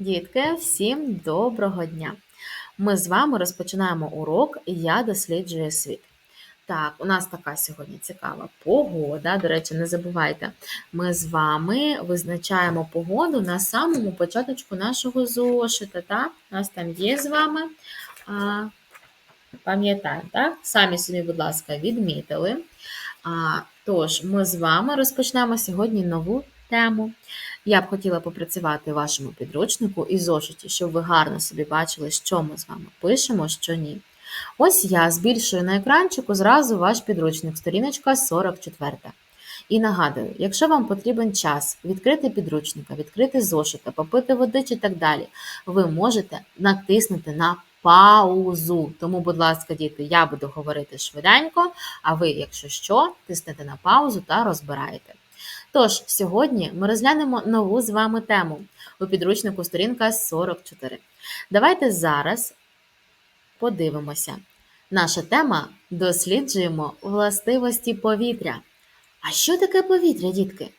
Дітки, всім доброго дня! Ми з вами розпочинаємо урок Я досліджую світ. Так, у нас така сьогодні цікава погода. До речі, не забувайте, ми з вами визначаємо погоду на самому початочку нашого зошита. Так? У нас там є з вами. Пам'ятаємо, так? Самі собі, будь ласка, відмітили. А, Тож, ми з вами розпочнемо сьогодні нову тему. Я б хотіла попрацювати вашому підручнику і зошиті, щоб ви гарно собі бачили, що ми з вами пишемо, що ні. Ось я збільшую на екранчику зразу ваш підручник, сторіночка 44. І нагадую, якщо вам потрібен час відкрити підручника, відкрити зошита, попити води чи так далі, ви можете натиснути на паузу. Тому, будь ласка, діти, я буду говорити швиденько, а ви, якщо що, тиснете на паузу та розбираєте. Тож, сьогодні ми розглянемо нову з вами тему у підручнику сторінка 44. Давайте зараз подивимося. Наша тема досліджуємо властивості повітря. А що таке повітря, дітки?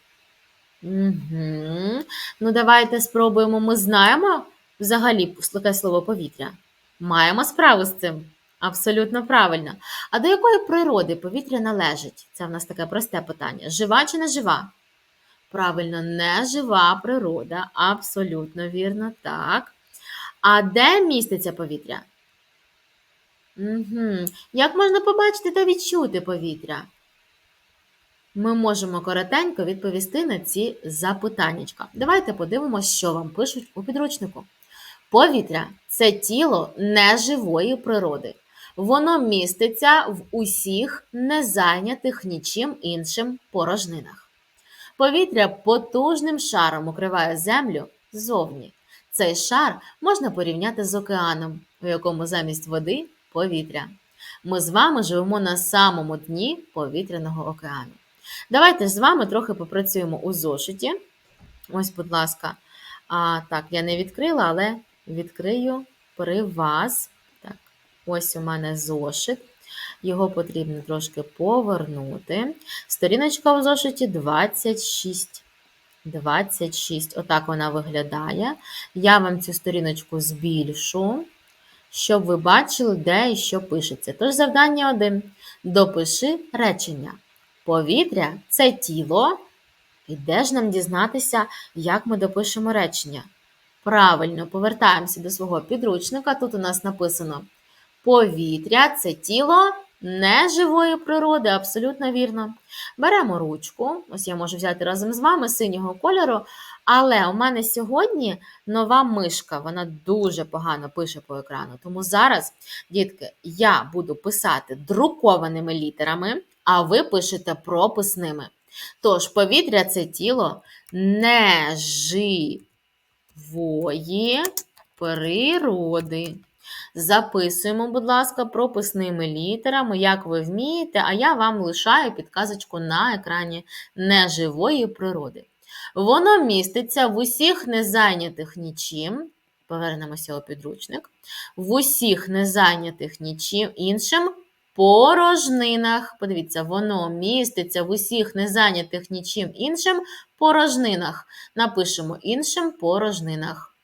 Угу. Ну, давайте спробуємо. Ми знаємо взагалі таке слово повітря. Маємо справу з цим. Абсолютно правильно. А до якої природи повітря належить? Це в нас таке просте питання. Жива чи не жива? Правильно, не жива природа. Абсолютно вірно, так. А де міститься повітря? Угу. Як можна побачити та відчути повітря? Ми можемо коротенько відповісти на ці запитаннячка. Давайте подивимося, що вам пишуть у підручнику. Повітря це тіло неживої природи. Воно міститься в усіх незайнятих нічим іншим порожнинах. Повітря потужним шаром укриває землю ззовні. Цей шар можна порівняти з океаном, у якому замість води повітря. Ми з вами живемо на самому дні повітряного океану. Давайте з вами трохи попрацюємо у зошиті. Ось, будь ласка, а, так, я не відкрила, але відкрию при вас. Так, Ось у мене зошит. Його потрібно трошки повернути. Сторіночка в зошиті 26. 26. Отак вона виглядає. Я вам цю сторіночку збільшу, щоб ви бачили, де і що пишеться. Тож, завдання 1. Допиши речення. Повітря це тіло. І де ж нам дізнатися, як ми допишемо речення? Правильно, повертаємося до свого підручника. Тут у нас написано повітря це тіло неживої природи, абсолютно вірно. Беремо ручку, ось я можу взяти разом з вами синього кольору, але у мене сьогодні нова мишка, вона дуже погано пише по екрану. Тому зараз, дітки, я буду писати друкованими літерами, а ви пишете прописними. Тож, повітря це тіло неживої природи. Записуємо, будь ласка, прописними літерами, як ви вмієте, а я вам лишаю підказочку на екрані неживої природи. Воно міститься в усіх незайнятих нічим. Повернемося у підручник. В усіх незайнятих нічим іншим порожнинах. Подивіться, воно міститься в усіх незайнятих нічим іншим порожнинах. Напишемо іншим порожнинах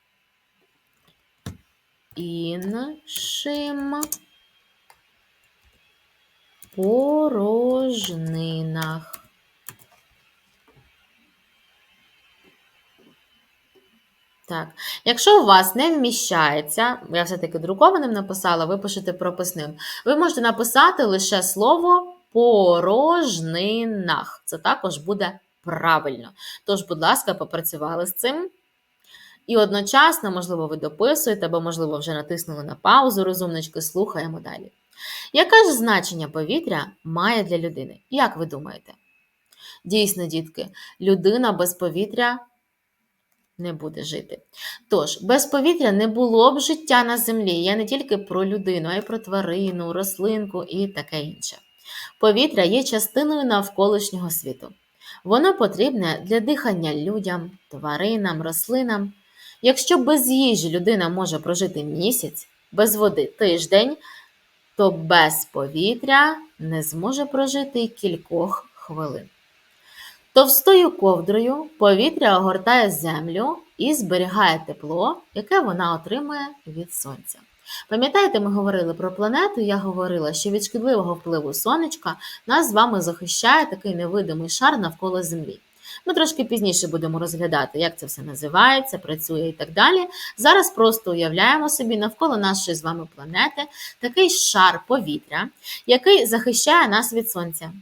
іншим порожнинах. Так, якщо у вас не вміщається, я все-таки друкованим написала, ви пишете прописним, ви можете написати лише слово порожнинах. Це також буде правильно. Тож, будь ласка, попрацювали з цим. І одночасно, можливо, ви дописуєте, або, можливо, вже натиснули на паузу розумнички, слухаємо далі. Яке ж значення повітря має для людини? Як ви думаєте? Дійсно, дітки, людина без повітря не буде жити. Тож, без повітря не було б життя на землі. Я не тільки про людину, а й про тварину, рослинку і таке інше. Повітря є частиною навколишнього світу. Воно потрібне для дихання людям, тваринам, рослинам. Якщо без їжі людина може прожити місяць, без води тиждень, то без повітря не зможе прожити й кількох хвилин. Товстою ковдрою повітря огортає землю і зберігає тепло, яке вона отримує від сонця. Пам'ятаєте, ми говорили про планету, я говорила, що від шкідливого впливу сонечка нас з вами захищає такий невидимий шар навколо Землі. Ми трошки пізніше будемо розглядати, як це все називається, працює і так далі. Зараз просто уявляємо собі навколо нашої з вами планети такий шар повітря, який захищає нас від сонця.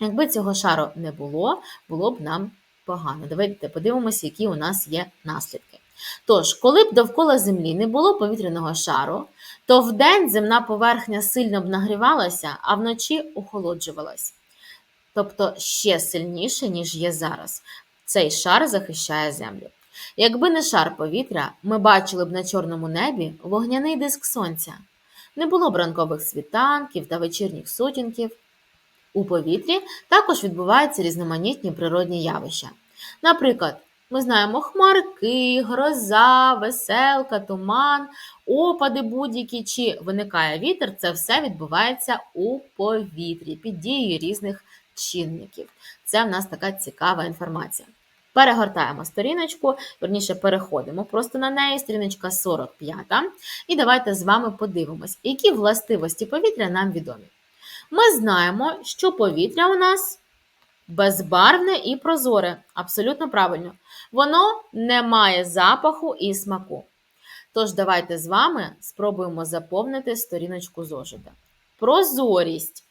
Якби цього шару не було, було б нам погано. Давайте подивимося, які у нас є наслідки. Тож, коли б довкола Землі не було повітряного шару, то вдень земна поверхня сильно б нагрівалася, а вночі охолоджувалась. Тобто ще сильніше, ніж є зараз. Цей шар захищає землю. Якби не шар повітря, ми бачили б на чорному небі вогняний диск сонця. Не було б ранкових світанків та вечірніх сутінків. У повітрі також відбуваються різноманітні природні явища. Наприклад, ми знаємо хмарки, гроза, веселка, туман, опади будь-які, чи виникає вітер, це все відбувається у повітрі під дією різних чинників. Це в нас така цікава інформація. Перегортаємо сторіночку, верніше переходимо просто на неї, сторіночка 45. І давайте з вами подивимось, які властивості повітря нам відомі. Ми знаємо, що повітря у нас безбарвне і прозоре. Абсолютно правильно. Воно не має запаху і смаку. Тож, давайте з вами спробуємо заповнити сторіночку зошита. Прозорість.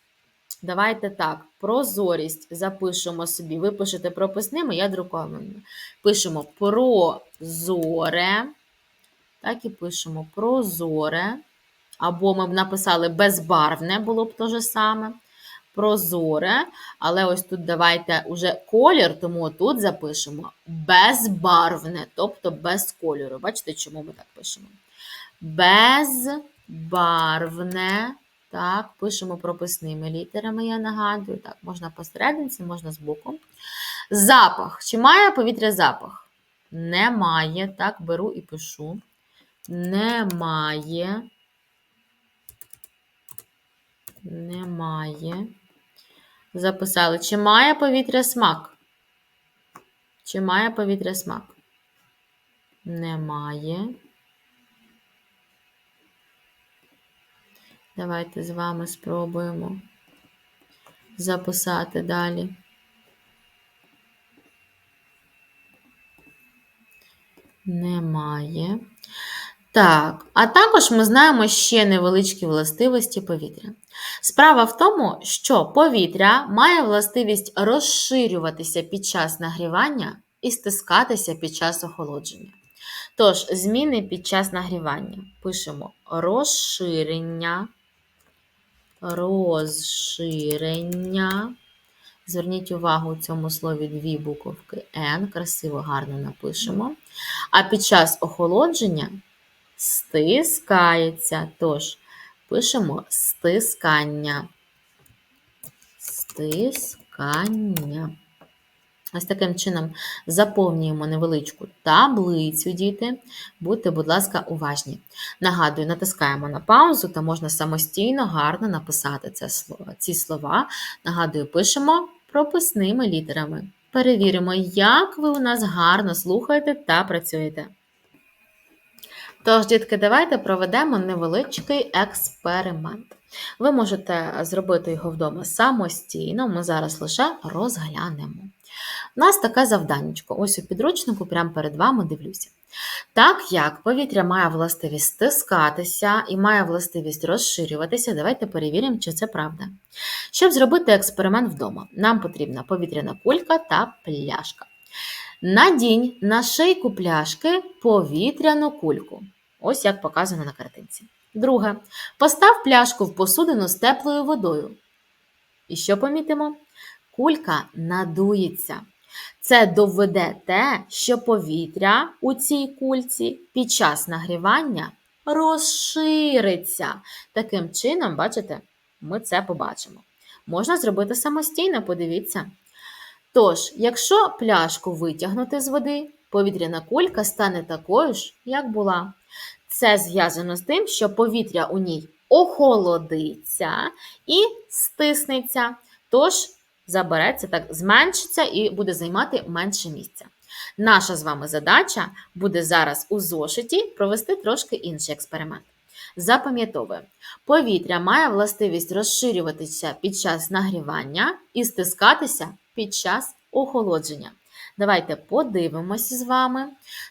Давайте так, прозорість запишемо собі. Ви пишете прописними, я друкованими. Пишемо прозоре. Так і пишемо прозоре. Або ми б написали безбарвне, було б те же саме. Прозоре. Але ось тут давайте уже колір, тому тут запишемо безбарвне, тобто без кольору. Бачите, чому ми так пишемо? Безбарвне. Так, пишемо прописними літерами, я нагадую. Так, можна посерединці, можна збоку. Запах. Чи має повітря запах? Немає. Так, беру і пишу. Немає. Немає. Записали. Чи має повітря смак? Чи має повітря смак? Немає. Давайте з вами спробуємо записати далі. Немає. Так, а також ми знаємо ще невеличкі властивості повітря. Справа в тому, що повітря має властивість розширюватися під час нагрівання і стискатися під час охолодження. Тож, зміни під час нагрівання пишемо розширення, розширення. Зверніть увагу у цьому слові дві буковки N, красиво, гарно напишемо. А під час охолодження стискається. Тож, пишемо стискання. Стискання. Ось таким чином заповнюємо невеличку таблицю, діти. Будьте, будь ласка, уважні. Нагадую, натискаємо на паузу та можна самостійно гарно написати це слово. ці слова. Нагадую, пишемо прописними літерами. Перевіримо, як ви у нас гарно слухаєте та працюєте. Тож, дітки, давайте проведемо невеличкий експеримент. Ви можете зробити його вдома самостійно, ми зараз лише розглянемо. У нас таке завданнячко. Ось у підручнику, прямо перед вами дивлюся. Так як повітря має властивість стискатися і має властивість розширюватися, давайте перевіримо, чи це правда. Щоб зробити експеримент вдома, нам потрібна повітряна кулька та пляшка. Надінь на шийку пляшки повітряну кульку. Ось як показано на картинці. Друге. Постав пляшку в посудину з теплою водою. І що помітимо? Кулька надується. Це доведе те, що повітря у цій кульці під час нагрівання розшириться. Таким чином, бачите, ми це побачимо. Можна зробити самостійно, подивіться. Тож, якщо пляшку витягнути з води, повітряна кулька стане такою ж, як була. Це зв'язано з тим, що повітря у ній охолодиться і стиснеться. Тож, забереться, так, зменшиться і буде займати менше місця. Наша з вами задача буде зараз у зошиті провести трошки інший експеримент. Запам'ятовуємо, повітря має властивість розширюватися під час нагрівання і стискатися під час охолодження. Давайте подивимося з вами.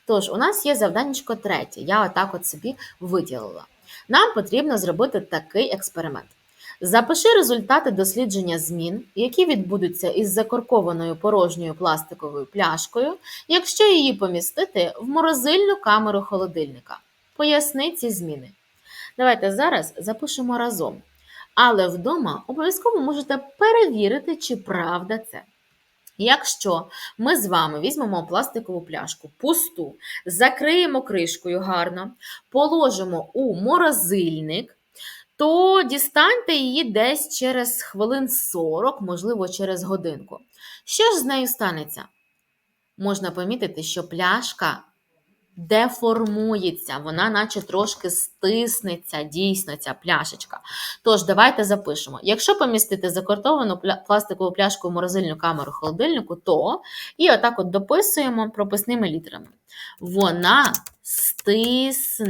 Тож, у нас є завданнячко третє. Я отак от собі виділила. Нам потрібно зробити такий експеримент. Запиши результати дослідження змін, які відбудуться із закоркованою порожньою пластиковою пляшкою, якщо її помістити в морозильну камеру холодильника. Поясни ці зміни. Давайте зараз запишемо разом. Але вдома обов'язково можете перевірити, чи правда це. Якщо ми з вами візьмемо пластикову пляшку, пусту, закриємо кришкою гарно, положимо у морозильник, то дістаньте її десь через хвилин 40, можливо, через годинку. Що ж з нею станеться? Можна помітити, що пляшка деформується, вона наче трошки стиснеться, дійсно, ця пляшечка. Тож, давайте запишемо. Якщо помістити закортовану пластикову пляшку в морозильну камеру холодильнику, то і отак от дописуємо прописними літерами. Вона стиснеться.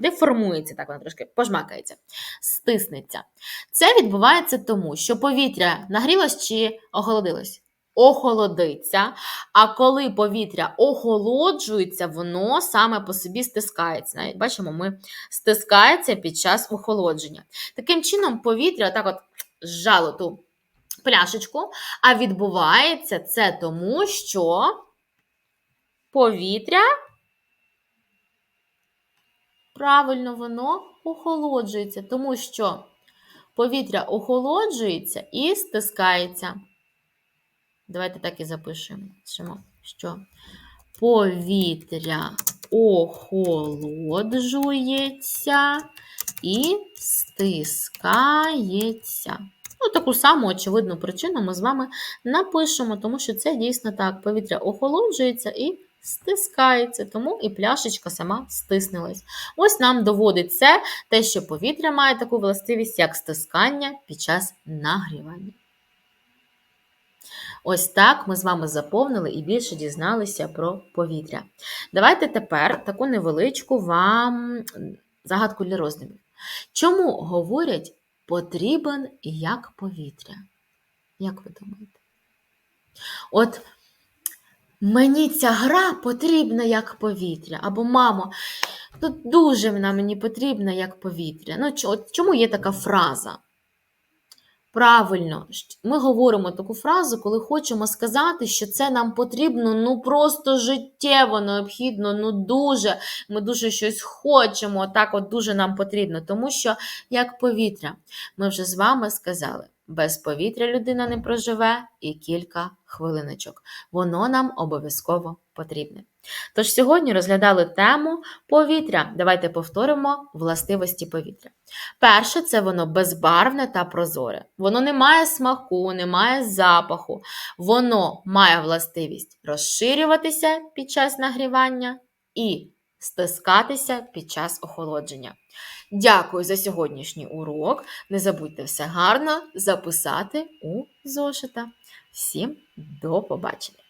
Деформується, так вона трошки пожмакається. Стиснеться. Це відбувається тому, що повітря нагрілось чи охолодилось? Охолодиться. А коли повітря охолоджується, воно саме по собі стискається. Навіть бачимо, ми стискається під час охолодження. Таким чином, повітря так от зжало ту пляшечку, а відбувається це тому, що повітря правильно воно охолоджується, тому що повітря охолоджується і стискається. Давайте так і запишемо, що повітря охолоджується і стискається. Ну, таку саму очевидну причину ми з вами напишемо, тому що це дійсно так. Повітря охолоджується і стискається, тому і пляшечка сама стиснилась. Ось нам доводить це те, що повітря має таку властивість, як стискання під час нагрівання. Ось так ми з вами заповнили і більше дізналися про повітря. Давайте тепер таку невеличку вам загадку для роздумів. Чому говорять потрібен як повітря? Як ви думаєте? От мені ця гра потрібна як повітря. Або мамо, тут дуже вона мені потрібна як повітря. Ну, чому є така фраза? Правильно, ми говоримо таку фразу, коли хочемо сказати, що це нам потрібно ну просто життєво необхідно, ну дуже. Ми дуже щось хочемо, так от дуже нам потрібно. Тому що як повітря, ми вже з вами сказали, без повітря людина не проживе і кілька хвилиночок. Воно нам обов'язково потрібне. Тож сьогодні розглядали тему повітря. Давайте повторимо властивості повітря. Перше, це воно безбарвне та прозоре. Воно не має смаку, не має запаху. Воно має властивість розширюватися під час нагрівання і стискатися під час охолодження. Дякую за сьогоднішній урок. Не забудьте все гарно записати у зошита. Всім до побачення!